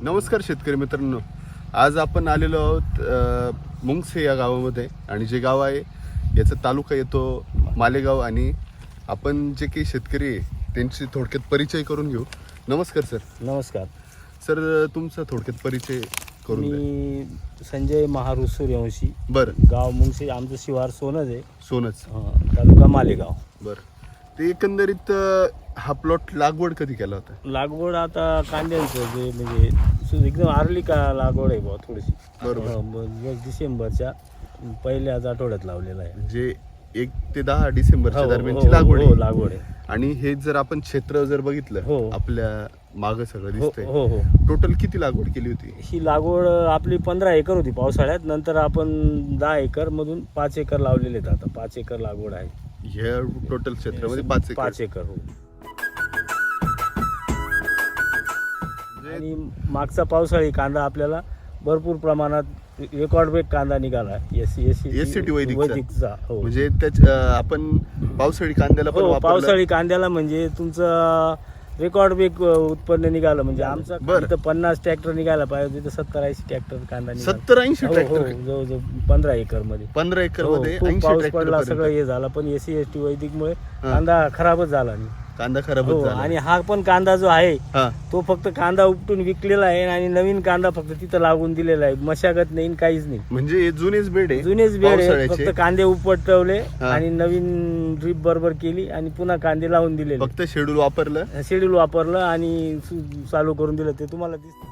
नमस्कार शेतकरी मित्रांनो. आज आपण आलेलो आहोत मुंगसे या गावामध्ये आणि जे गाव आहे याचा तालुका येतो मालेगाव आणि आपण जे काही शेतकरी आहे त्यांची थोडक्यात परिचय करून घेऊ. नमस्कार सर. नमस्कार. सर तुमचा थोडक्यात परिचय करून मी संजय महारू सूर्यवंशी बरं. गाव मुंगशी आमचं शिवार सोनच आहे. सोनच तालुका मालेगाव. बरं. ते एकंदरीत हा प्लॉट लागवड कधी केला होता? लागवड आता कांद्यांचं जे म्हणजे सु- एकदम आरली का लागवड आहे बुवा थोडीशी. बरोबर. हं, ब- एक डिसेंबरच्या पहिल्याच आठवड्यात लावलेला आहे. म्हणजे एक ते दहा डिसेंबरच्या हो, दरम्यानची हो, लागवड हो, आहे. लागवड आहे. आणि हे जर आपण क्षेत्र जर बघितलं हो. आपल्या माग सगळं हो दिसतंय. हो हो. टोटल किती लागवड केली होती? ही लागवड आपली पंधरा एकर होती पावसाळ्यात. नंतर आपण दहा एकर मधून पाच एकर लावलेले आहेत आता. पाच एकर लागवड आहे. ह्या टोटल क्षेत्रामध्ये पाच एकर. पाच एकर हो. आणि मागचा पावसाळी कांदा आपल्याला भरपूर प्रमाणात रेकॉर्ड ब्रेक कांदा निघाला. एस एस SCT वैदिकचा. हो. म्हणजे आपण पावसाळी कांद्याला हो पावसाळी कांद्याला म्हणजे तुमचं रेकॉर्ड ब्रेक उत्पन्न निघालं. म्हणजे आमचा. इथं पन्नास ट्रॅक्टर निघाला पाहिजे तिथं सत्तर ऐंशी ट्रॅक्टर कांदा सत्तर ऐंशी हो हो जवळजवळ पंधरा एकरमध्ये पंधरा एकर हो, मध्ये पाऊस पडला सगळं हे झालं पण एसी एस टी वैदिकमुळे हा. कांदा खराबच झाला नाही. कांदा हो खराबच झाला. आणि हा पण कांदा जो आहे हा. तो फक्त कांदा उपटून विकलेला आहे आणि नवीन कांदा फक्त तिथं लागून दिलेला आहे. मशागत नाही काहीच नाही. म्हणजे हे जुनेच बेड आहे जुनेच बेड आहे. फक्त कांदे उपटवले हा. आणि नवीन ड्रीप बरोबर केली आणि पुन्हा कांदे लावून दिलेले. फक्त शेड्यूल वापरलं? शेड्यूल वापरलं आणि चालू करून दिलं. ते तुम्हाला दिसतं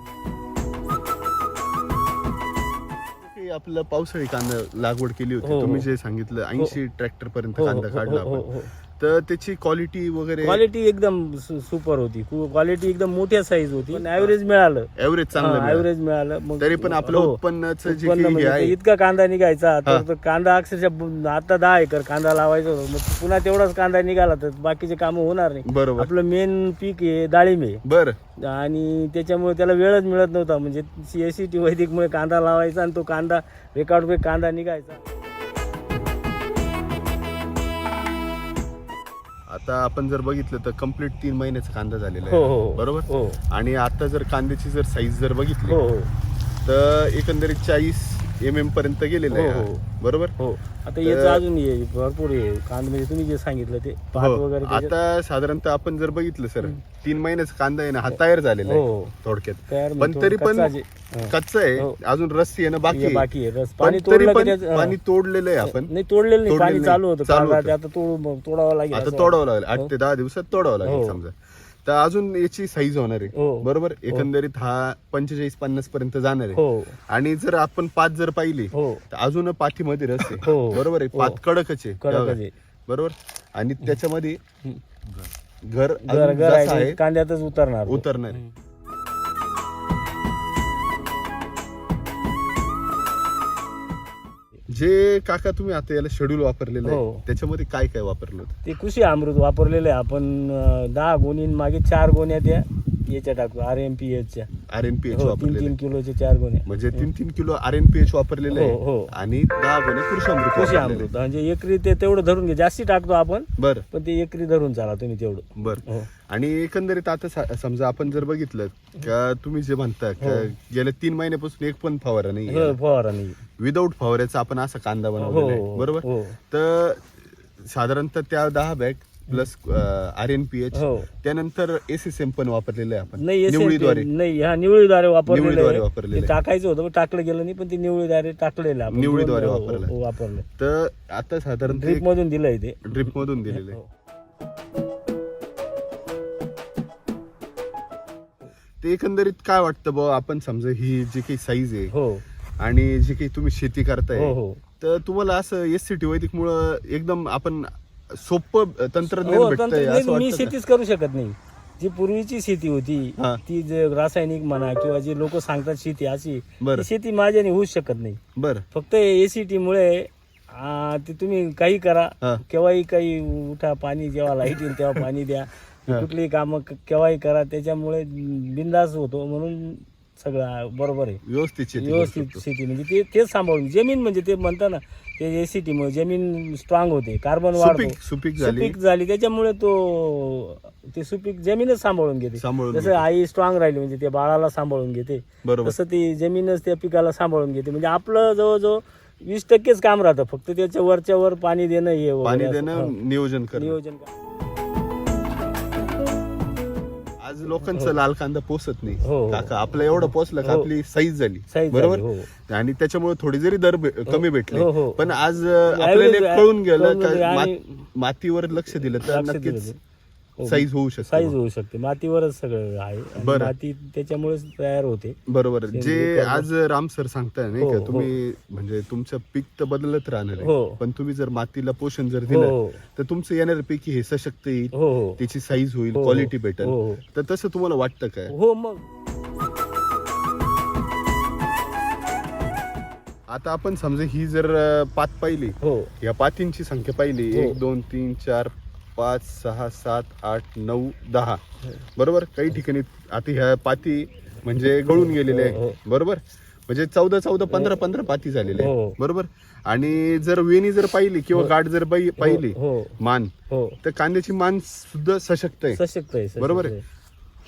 आपलं पावसाळी कांदा लागवड केली होती. हो, हो. तुम्ही जे सांगितलं ऐंशी ट्रॅक्टर पर्यंत हो, कांदा हो, काढला हो, हो, हो. तर त्याची क्वालिटी वगैरे क्वालिटी एकदम सुपर होती. क्वालिटी एकदम मोठ्या साईज होती. ऍव्हरेज मिळालं. ऍव्हरेज चांगलं मिळालं. ऍव्हरेज मिळालं. मग तरी पण आपलं हो. उत्पन्नाचं म्हणजे इतका कांदा निघायचा. तर तो कांदा अक्षरशः आता दहा एकर कांदा लावायचा होता. मग पुन्हा तेवढाच कांदा निघाला तर बाकीचे कामं होणार नाही. बरोबर. आपलं मेन पीक आहे डाळिंब आहे. बर. आणि त्याच्यामुळे त्याला वेळच मिळत नव्हता. म्हणजे सी एस सी टी वैदिकमुळे कांदा लावायचा आणि तो कांदा रेकॉर्ड कांदा निघायचा. आता आपण जर बघितलं तर कंप्लीट तीन महिन्याचा कांदा झालेला हो आहे. हो बरोबर? हो. आणि आता जर कांद्याची जर साईज जर बघितली हो हो. तर एकंदरीत चाळीस एम एम पर्यंत गेलेलं आहे हो, हा. हो. बरोबर हो आता याचं अजून ये भरपूर आहे कांदा म्हणजे तुम्ही जे सांगितलं ते हो. वगैरे त्याच्यात आता साधारणतः आपण जर बघितलं सर तीन महिन्याचा कांदा आहे ना हा तयार झालेला आहे हो थोडक्यात तयार पण म्हणजे तरी पण कच्चा जे- हा. कच्च आहे हो. अजून रस येणं बाकी हे आहे. बाकी आहे रस पण पाणी तरी तोडलं पण त्याचं- हा. पाणी तोडलेलं आहे आपण नाही तोडलेलं नाही तोडलेलं पाणी नाही. चालू होतं चालू कांदा होतं. ते आता तोड तोडावं लागेल आता असं तोडावं लागेल आठ हो. ते दहा दिवसात तोडावं लागेल हो. समजा तर अजून याची साईज होणार आहे हो. बरोबर एकंदरीत हा पंचेचाळीस पन्नास पर्यंत जाणार आहे हो आणि जर आपण पाच जर पाहिली हो तर अजून पाठीमध्ये रस आहे हो. बरोबर आहे हो. पात कडकच आहे. बरोबर आणि त्याच्यामध्ये. घर घर अजून घर जसं आहे कांद्यातच उतरणार तो. उतरणार आहे. जे काका तुम्ही आता याला शेड्यूल वापरलेलं आहे हो. त्याच्यामध्ये काय काय वापरलं होतं? ते कृषी अमृत वापरलेलं आहे. आपण अं, दहा गोणी मागे चार गोण्या त्या याच्या टाकू आर एम पी एचच्या आर एन पी एच हो तीन वापरलेलं तीन आहे. किलोचे चार गोण्या म्हणजे तीन तीन kilo R N P H वापरलेलं हो, आहे हो. आणि दहा गोणे कृषी वापरलेलं अमृत म्हणजे एकरी ते तेवढं धरून घे. जास्ती टाकतो आपण. बरं. पण ते एकरी धरून चाला तुम्ही तेवढं. बर. हो. आणि एकंदरीत आता सा- समजा आपण जर बघितलं का तुम्ही जे म्हणता का हो. गेल्या तीन महिन्यापासून एक पण फवारा नाही हो, फवारा नाही विदाऊट फवाऱ्याचा आपण असा कांदा हो बनवलेला आहे. हो, बरोबर? हो. तर साधारणतः त्या दहा bag plus R N P H हो त्यानंतर एस एस एम पण वापरलेलं आहे आपण नाही SNP निवडीद्वारे नाही हा निवळीद्वारे वापरलेलं निवळीद्वारे आहे. वापरलेलं ते आहे. टाकायचं होतं पण टाकलं गेलं नाही पण ते निवळीद्वारे टाकलेलं आपण. निवळीद्वारे हो, हो, वापरलं. हो, वापरलं तर आता साधारणतः ड्रीप मधून दिलंय ते ड्रिप मधून दिलेलं आहे हो. ते एकंदरीत काय वाटतं बुवा आपण समजा ही जी काही साईज आहे हो आणि जी काही तुम्ही शेती करताय हो हो तर तुम्हाला असं एस सी टी वैदिक मुळे एकदम आपण सोपं तंत्रज्ञान हो, भेटतंय तंत्रज्ञान असं मी वाटतं? शेतीच करू शकत नाही जी पूर्वीची शेती होती हा. ती जे रासायनिक म्हणा किंवा जे लोक सांगतात शेती अशी बरं. ती शेती माझ्याने होऊच शकत नाही बरं फक्त एसीटी मुळे आ, ते तुम्ही काही करा हा. केव्हाही काही उठा पाणी जेव्हा लाइट येईल तेव्हा पाणी द्या. कुठलीही कामं क- केव्हाही करा त्याच्यामुळे बिंदास होतो म्हणून सगळं बरोबर आहे. व्यवस्थित शेती करू व्यवस्थित शकतो. शेती. म्हणजे ते तेच सांभाळून. जमीन म्हणजे ते म्हणता ना ते एसीटी मुळे जमीन स्ट्रॉंग होते कार्बन वाढतो. सुपीक सुपीक झाली. सुपीक झाली त्याच्यामुळे तो ते सुपीक जमीनच सांभाळून घेते. सांभाळून जसं घेते. आई स्ट्रॉंग राहिली म्हणजे ते बाळाला सांभाळून घेते. बरोबर. तसं ती जमीनच त्या पिकाला सांभाळून घेते. म्हणजे आपलं जवळजवळ वीस टक्केच काम राहतं. फक्त त्याच्या वरच्या वर पाणी देणं हे वगैरे पाणी असं. देणं हो. नियोजन करणं. नियोजन करणं. आज लोकांचं लाल कांदा पोचत नाही हो, हो. काका आपलं एवढं पोचलं का हो. आपली साईज झाली Size बरोबर झाली. आणि त्याच्यामुळे थोडी जरी दर भे- कमी भेटले हो. पण आज अं, आपल्याला कळून गेलं कळून का गेलं आणि- मात- मातीवर लक्ष दिलं तर लक्ष दिलं नक्कीच. साईज होऊ शकते साईज होऊ शकते मातीवरच सगळं आहे बरं. माती त्याच्यामुळेच तयार होते बरोबर जे. आज राम सर सांगताय नाही हो, का हो. तुम्ही म्हणजे तुमचं पीक तर बदलत राहणार हो. आहे पण तुम्ही जर मातीला पोषण जर हो, दिलं हो. तर तुमचं येणार पीक हे सशक्त येईल हो त्याची साईज होईल हो, हो. क्वालिटी भेटेल हो. तर तसं तुम्हाला वाटतं काय हो मग आता आपण समजा ही जर अं, पात पाहिली हो या पातींची संख्या पाहिली हो. एक दोन तीन चार पाच सहा सात आठ नऊ दहा. बरोबर? काही ठिकाणी आता ह्या पाती म्हणजे गळून गेलेल्या हो, हो. आहे बरोबर? म्हणजे चौदा चौदा पंधरा पंधरा पाती झालेल्या आहे हो. बरोबर? आणि जर वेणी जर पाहिली किंवा गाठ जर पाहिली हो. मान हो. तर कांद्याची मान सुद्धा सशक्त आहे. सशक्त आहे बरोबर? आहे.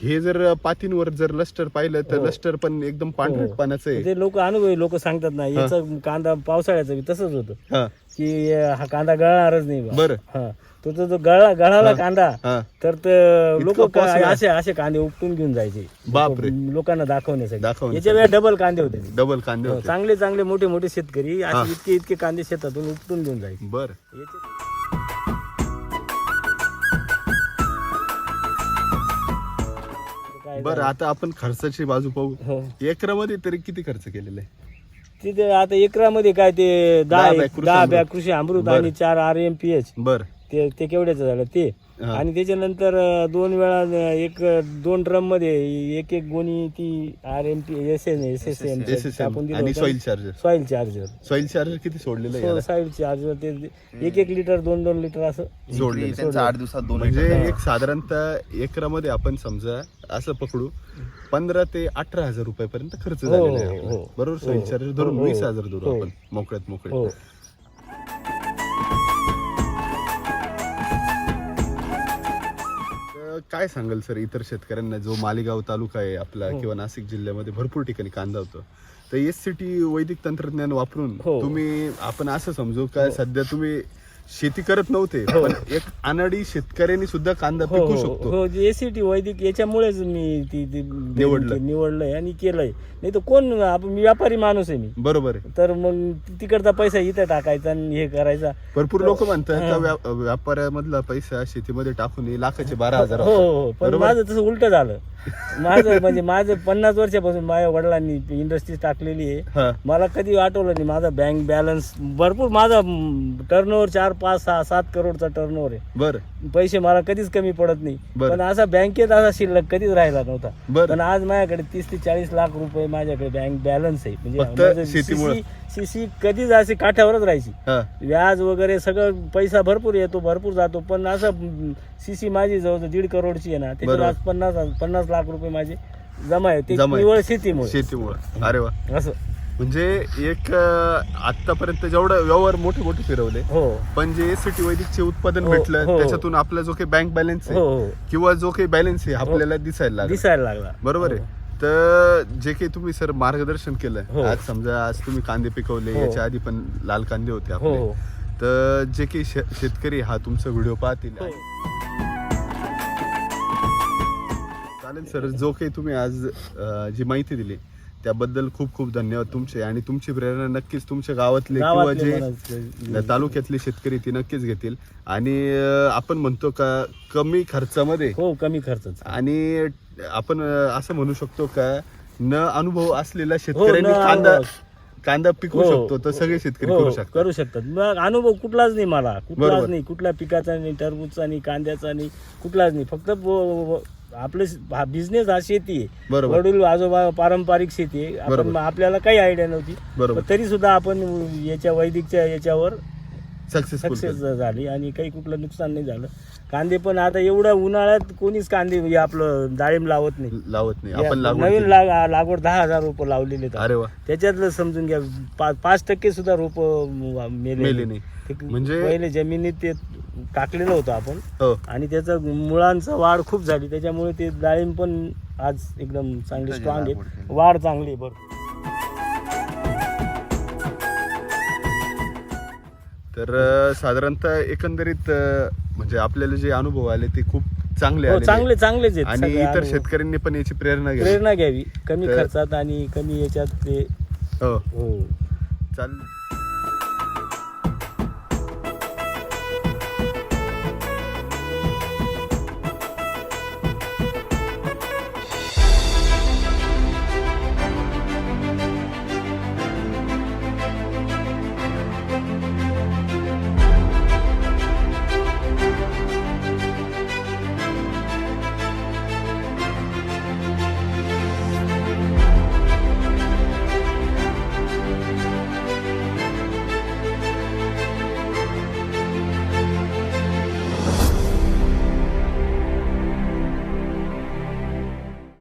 हे जर पातींवर जर लस्टर पाहिलं तर हो. लस्टर पण एकदम पांढरट पानाचं आहे. लोक अनुभवी लोक सांगतात ना याचं कांदा पावसाळ्याचं तसंच होतं. हा. की हा कांदा गळणारच नाही. बरं. हा तो तो जो गळा गळाला कांदा हा. तर लोक इतकं possible आहे. असे असे कांदे उपटून घेऊन जायचे. बापरे. लोकांना दाखवण्यासाठी. दाखवण्यासाठी. याच्या वेळेला डबल कांदे होते ते. डबल कांदे हो, होते. चांगले चांगले मोठे मोठे शेतकरी असे इतके इतके कांदे शेतातून उपटून घेऊन जायचे. बर. याचे- काय बर आता आपण खर्चाची बाजू पाहू. हो. एकरामध्ये तरी किती खर्च केलेला आहे? तिथे आता एकरामध्ये काय ते दहा दहा बॅग कृषी दहा अमृत. बॅग कृषी अमृत बरं. आणि चार आर एम पी एच बर. ते ते केवढ्याचं झालं ते? हा. आणि त्याच्यानंतर अं, दोन वेळा एक अं, दोन ड्रममध्ये एक एक गोणी ती R M P S N S S M S S M आणि soil charger soil charger soil charger किती सोडलेलं आहे याला? सॉइल चार्जर ते एक एक लिटर दोन दोन लिटर असं. जोडलेलं त्यांचा आठ दिवसात दोन म्हणजे एक साधारणतः एकरामध्ये आपण समजा असं पकडू पंधरा ते अठरा हजार रुपयापर्यंत खर्च हो, झालेला आहे हो, आपला. हो. बरोबर? सॉइल हो, चार्जर धरून हो, वीस हजार धरू हो. आपण मोकळ्यात मोकळे हो. काय सांगाल सर इतर शेतकऱ्यांना? जो मालेगाव तालुका आहे आपला किंवा नाशिक जिल्ह्यामध्ये भरपूर ठिकाणी कांदा होतो. तर एस सी टी वैदिक तंत्रज्ञान वापरून हो. तुम्ही आपण असं समजू का सध्या तुम्ही शेती करत नव्हते पण एक अनाडी शेतकऱ्यांनी सुद्धा कांदा हो पिकू हो शकतो. हो एसीटी वैदिक याच्यामुळेच मी ती ती निवडलं. निवडलंय आणि केलंय. नाही तर कोण आपण मी व्यापारी माणूस आहे मी. बरोबर आहे. तर मग तिकडचा पैसा इथं टाकायचा आणि हे करायचा. भरपूर लोक म्हणतात का व्या- व्यापाऱ्यामधला पैसा शेतीमध्ये टाकून लाखाचे बारा हजार हो होतात. हो. पण बरोबर? माझं तसं उलट झालं. माझं म्हणजे माझं पन्नास वर्षापासून माझ्या वडिलांनी इंडस्ट्रीज टाकलेली आहे. हा. मला कधी आठवलं नाही माझा बँक बॅलन्स भरपूर माझा टर्नओव्हर चार पाच सहा सात करोडचा टर्नओव्हर आहे. बर. पैसे मला कधीच कमी पडत नाही. बरं. पण असा बँकेत असा शिल्लक कधीच राहिला नव्हता. बरं. पण आज माझ्याकडे तीस ते चाळीस लाख रुपये माझ्याकडे बँक बॅलन्स आहे. फक्त म्हणजे शेतीमुळं. सीसी कधीच अशी काठावरच राहायची. हा. व्याज वगैरे सगळं पैसा भरपूर येतो भरपूर जातो. पण असं सीसी माझी जवळ दीड करोडची आहे ना त्याच्यात बरोबर. आज पन्नास पन्नास लाख रुपये माझे जमा आहे. ते जमा आहे. निवळ शेतीमुळे. शेतीमुळे. अरे वा. असं. म्हणजे एक आतापर्यंत जेवढं व्यवहार मोठे मोठे फिरवले हो पण जे एसीटी वैदिकचे उत्पादन हो, भेटलं हो. त्याच्यातून आपला जो काही बँक बॅलन्स आहे हो किंवा जो काही बॅलन्स आहे आपल्याला दिसायला लागला दिसायला लागला बरोबर. आहे तर जे काही तुम्ही सर मार्गदर्शन केलं हो. आज समजा आज तुम्ही कांदे पिकवले हो. याच्या आधी पण लाल कांदे होते हो आपले हो तर जे काही शे- शेतकरी हा तुमचा व्हिडिओ पाहतील हो. चालेल सर जो काही तुम्ही आज अं, जी माहिती दिली त्याबद्दल खूप खूप धन्यवाद तुमचे. आणि तुमची प्रेरणा नक्कीच तुमच्या गावातले किंवा गावातले जे तालुक्यातले शेतकरी ती नक्कीच घेतील. आणि अं, आपण म्हणतो का कमी खर्चामध्ये. हो कमी खर्चच आणि आपण अं, असं म्हणू शकतो का न अनुभव असलेल्या हो, शेतकऱ्यांनी कांदा. कांदा पिकू हो. शकतो तर सगळे शेतकरी हो, करू शकतात. करू शकतात. मग अनुभव कुठलाच नाही मला. कुठलाच बरोबर. नाही. कुठल्या पिकाचा नाही टरबूजचा नाही कांद्याचा नाही. कुठलाच नाही. फक्त ब- ब- आपलं हा बिझनेस हा शेती आहे. बरोबर. वडील आजोबा पारंपरिक शेती आहे. आपण बरोबर. आपल्याला काही आयडिया नव्हती. बरोबर. पण तरी सुद्धा आपण याच्या वैदिकच्या याच्यावर सक्सेसफुल सक्सेस झाली आणि काही कुठलं नुकसान नाही झालं. कांदे पण आता एवढ्या उन्हाळ्यात कोणीच कांदे हे आपलं डाळिंब लावत नाही. लावत नाही. आपण लागवड नवीन केली. लाग लागवड दहा हजार रोप लावलेले आहेत. अरे वा. त्याच्यातलं समजून घ्या पा- पाच टक्के सुद्धा रोप मेले मेले नाही. ते म्हणजे- पहिले जमिनीत ते टाकलेलं होतं आपण. हो. आणि त्याचं मुळांचं वाढ खूप झाली. त्याच्यामुळे ते डाळिंब पण आज एकदम चांगली स्ट्रॉंग आहे. वाढ चांगली आहे बरं. तर साधारणतः एकंदरीत म्हणजे आपल्याला जे अनुभव आले ते खूप चांगले हो आलेले चांगले. चांगलेच आहेत आणि सगळे इतर अनुभव. शेतकऱ्यांनी पण याची प्रेरणा घ्यावी प्रेरणा घ्यावी कमी तर- खर्चात आणि कमी याच्यात ते हो हो चाल